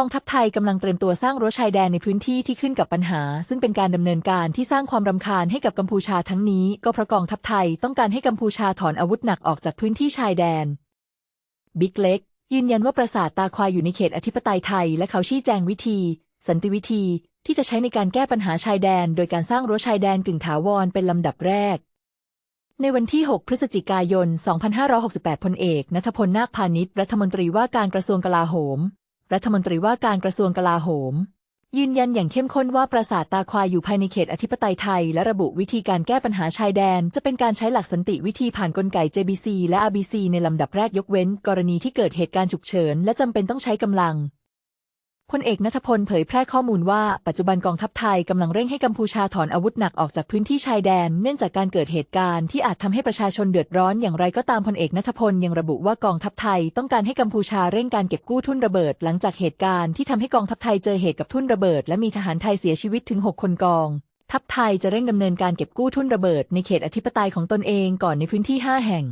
กองทัพไทยกำลังเตรียมตัวสร้างรั้วชายแดนในพื้นที่ที่ขึ้นกับปัญหา ซึ่งเป็นการดำเนินการที่สร้างความรำคาญให้กับกัมพูชาทั้งนี้ ก็เพราะกองทัพไทยต้องการให้กัมพูชาถอนอาวุธหนักออกจากพื้นที่ชายแดน บิ๊กเล็ก ยืนยันว่าปราสาทตาควายอยู่ในเขตอธิปไตยไทย และเขาชี้แจงวิธี สันติวิธีที่จะใช้ในการแก้ปัญหาชายแดน โดยการสร้างรั้วชายแดนกึ่งถาวรเป็นลำดับแรกในวันที่ 6 พฤศจิกายน 2568 พลเอกนัทพล นาคพาณิชย์ รัฐมนตรีว่าการกระทรวงกลาโหม รัฐมนตรีว่าการกระทรวงกลาโหม ยืนยันอย่างเข้มข้นว่าปราสาทตาควายอยู่ภายในเขตอธิปไตยไทย และระบุวิธีการแก้ปัญหาชายแดน จะเป็นการใช้หลักสันติวิธีผ่านกลไก JBC และ RBC ในลำดับแรกยกเว้น กรณีที่เกิดเหตุการณ์ฉุกเฉิน และจำเป็นต้องใช้กำลัง พลเอกนัทพลเผยแพร่ข้อมูลว่าปัจจุบันกองทัพไทยกำลังเร่งให้กัมพูชาถอนอาวุธหนักออกจากพื้นที่ชายแดน เนื่องจากการเกิดเหตุการณ์ที่อาจทำให้ประชาชนเดือดร้อนอย่างไรก็ตามพลเอกนัทพลยังระบุว่ากองทัพไทยต้องการให้กัมพูชาเร่งการเก็บกู้ทุ่นระเบิด หลังจากเหตุการณ์ที่ทำให้กองทัพไทยเจอเหตุกับทุ่นระเบิด และมีทหารไทยเสียชีวิตถึง 6 คนกอง ทัพไทยจะเร่งดำเนินการเก็บกู้ทุ่นระเบิด ในเขตอธิปไตยของตนเองก่อนในพื้นที่ 5 แห่ง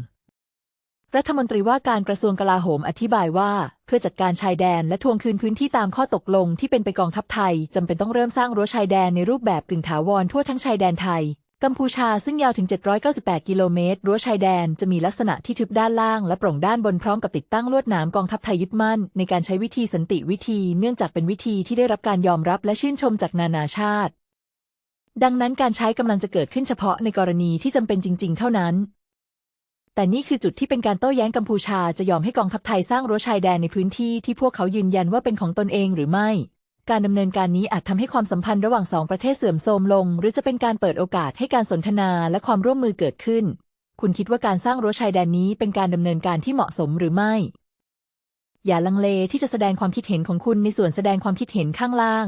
รัฐมนตรีว่าการกระทรวงกลาโหมอธิบายว่า เพื่อจัดการชายแดนและทวงคืนพื้นที่ตามข้อตกลงที่เป็นไปกองทัพไทยจำเป็นต้องเริ่มสร้างรั้วชายแดนในรูปแบบกึ่งถาวรทั่วทั้งชายแดนไทย กัมพูชาซึ่งยาวถึง 798 กิโลเมตรรั้วชายแดนจะมีลักษณะที่ทึบด้านล่างและโปร่งด้านบนพร้อมกับติดตั้งลวดหนามกองทัพไทยยึดมั่น ในการใช้วิธีสันติวิธี เนื่องจากเป็นวิธีที่ได้รับการยอมรับและชื่นชมจากนานาชาติ ดังนั้นการใช้กำลังจะเกิดขึ้นเฉพาะในกรณีที่จำเป็นจริง ๆ เท่านั้น แต่นี่คือจุดที่เป็นการโต้แย้งกัมพูชาจะยอมให้กองทัพไทยสร้างรั้วชายแดนในพื้นที่ที่พวกเขายืนยันว่าเป็นของตนเองหรือไม่ การดำเนินการนี้อาจทำให้ความสัมพันธ์ระหว่างสองประเทศเสื่อมโทรมลง หรือจะเป็นการเปิดโอกาสให้การสนทนาและความร่วมมือเกิดขึ้น คุณคิดว่าการสร้างรั้วชายแดนนี้เป็นการดำเนินการที่เหมาะสมหรือไม่ อย่าลังเลที่จะแสดงความคิดเห็นของคุณในส่วนแสดงความคิดเห็นข้างล่าง